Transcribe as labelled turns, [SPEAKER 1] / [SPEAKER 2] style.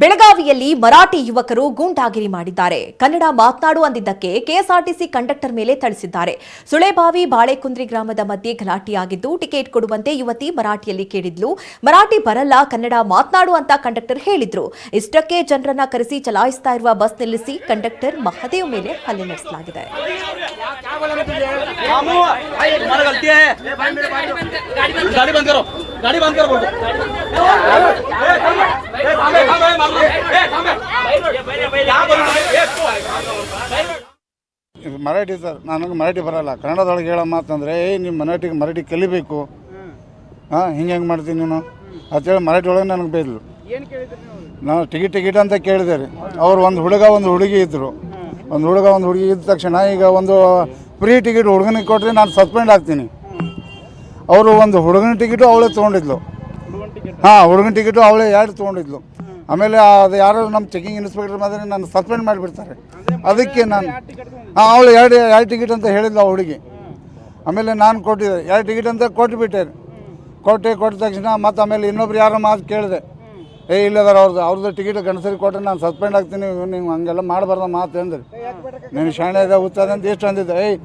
[SPEAKER 1] ಬೆಳಗಾವಿಯಲ್ಲಿ ಮರಾಠಿ ಯುವಕರು ಗೂಂಡಾಗಿರಿ ಮಾಡಿದ್ದಾರೆ. ಕನ್ನಡ ಮಾತನಾಡು ಅಂದಿದ್ದಕ್ಕೆ ಕೆಎಸ್ಆರ್ಟಿಸಿ ಕಂಡಕ್ಟರ್ ಮೇಲೆ ಥಳಿಸಿದ್ದಾರೆ. ಸುಳೆಬಾವಿ ಬಾಳೆಕುಂದ್ರಿ ಗ್ರಾಮದ ಮಧ್ಯೆ ಗಲಾಟೆಯಾಗಿದ್ದು, ಟಿಕೆಟ್ ಕೊಡುವಂತೆ ಯುವತಿ ಮರಾಠಿಯಲ್ಲಿ ಕೇಳಿದ್ಲು. ಮರಾಠಿ ಬರಲ್ಲ, ಕನ್ನಡ ಮಾತನಾಡು ಅಂತ ಕಂಡಕ್ಟರ್ ಹೇಳಿದ್ರು. ಇಷ್ಟಕ್ಕೆ ಜನರನ್ನ ಕರೆಸಿ ಚಲಾಯಿಸ್ತಾ ಇರುವ ಬಸ್ ನಿಲ್ಲಿಸಿ ಕಂಡಕ್ಟರ್ ಮಹದೇವ್ ಮೇಲೆ ಹಲ್ಲೆ ನಡೆಸಲಾಗಿದೆ.
[SPEAKER 2] ಇದು ಮರಾಠಿ ಸರ್ ನನಗೆ ಮರಾಠಿ ಬರಲ್ಲ. ಕನ್ನಡದೊಳಗೆ ಹೇಳೋ ಮಾತಂದ್ರೆ ಏಯ್ ನಿಮ್ಮ ಮರಾಠಿಗೆ ಮರಾಠಿ ಕಲಿಬೇಕು. ಹಾಂ ಹಿಂಗೆ ಹೆಂಗೆ ಮಾಡ್ತೀನಿ ನೀನು? ಅಂತೇಳಿ ಮರಾಠಿ ಒಳಗೆ ನನಗೆ ಬೈದ್ಲು ನಾನು ಟಿಕೆಟ್ ಟಿಕೆಟ್ ಅಂತ ಕೇಳಿದೆ ರೀ. ಅವ್ರು ಒಂದು ಹುಡುಗ ಒಂದು ಹುಡುಗಿ ಇದ್ದರು ಒಂದು ಹುಡುಗ ಒಂದು ಹುಡುಗಿ ಇದ್ದ ತಕ್ಷಣ ಈಗ ಒಂದು ಫ್ರೀ ಟಿಕೆಟ್ ಹುಡುಗನಿಗೆ ಕೊಟ್ಟರೆ ನಾನು ಸಸ್ಪೆಂಡ್ ಆಗ್ತೀನಿ. ಅವರು ಒಂದು ಹುಡುಗನ ಟಿಕೆಟು ಅವಳೇ ತೊಗೊಂಡಿದ್ಲು. ಹಾಂ ಹುಡುಗನ ಟಿಕೆಟು ಅವಳೇ ಎರಡು ತೊಗೊಂಡಿದ್ಲು? ಆಮೇಲೆ ಅದು ಯಾರು ನಮ್ಮ ಚೆಕಿಂಗ್ ಇನ್ಸ್ಪೆಕ್ಟರ್ ಮಾತ್ರ ನಾನು ಸಸ್ಪೆಂಡ್ ಮಾಡಿಬಿಡ್ತಾರೆ. ಅದಕ್ಕೆ ನಾನು ಹಾಂ ಅವಳು ಎರಡು ಎರಡು ಟಿಕೆಟ್ ಅಂತ ಹೇಳಿದ್ಲು ಆ ಹುಡುಗಿ. ಆಮೇಲೆ ನಾನು ಕೊಟ್ಟಿದ್ದೆ. ಎರಡು ಟಿಕೆಟ್ ಅಂತ ಕೊಟ್ಟುಬಿಟ್ಟೆ ಕೊಟ್ಟೆ ಕೊಟ್ಟ ತಕ್ಷಣ ಮತ್ತು ಆಮೇಲೆ ಇನ್ನೊಬ್ರು ಯಾರೋ ಮಾತು ಕೇಳಿದೆ. ಏ ಇಲ್ಲದಾರ ಅವ್ರದ್ದು ಅವ್ರದ್ದು ಟಿಕೆಟ್ ಗಂಡಸರಿಗೆ ಕೊಟ್ಟರೆ ನಾನು ಸಸ್ಪೆಂಡ್ ಆಗ್ತೀನಿ ನೀವು ಹಂಗೆಲ್ಲ ಮಾಡಬಾರ್ದ ಮಾತು ಅಂದ್ರಿ. ನೀನು ಶಾಣೆ ಇದೆ ಅಂತ ಎಷ್ಟು ಅಂದಿದ್ದೆ. ಏಯ್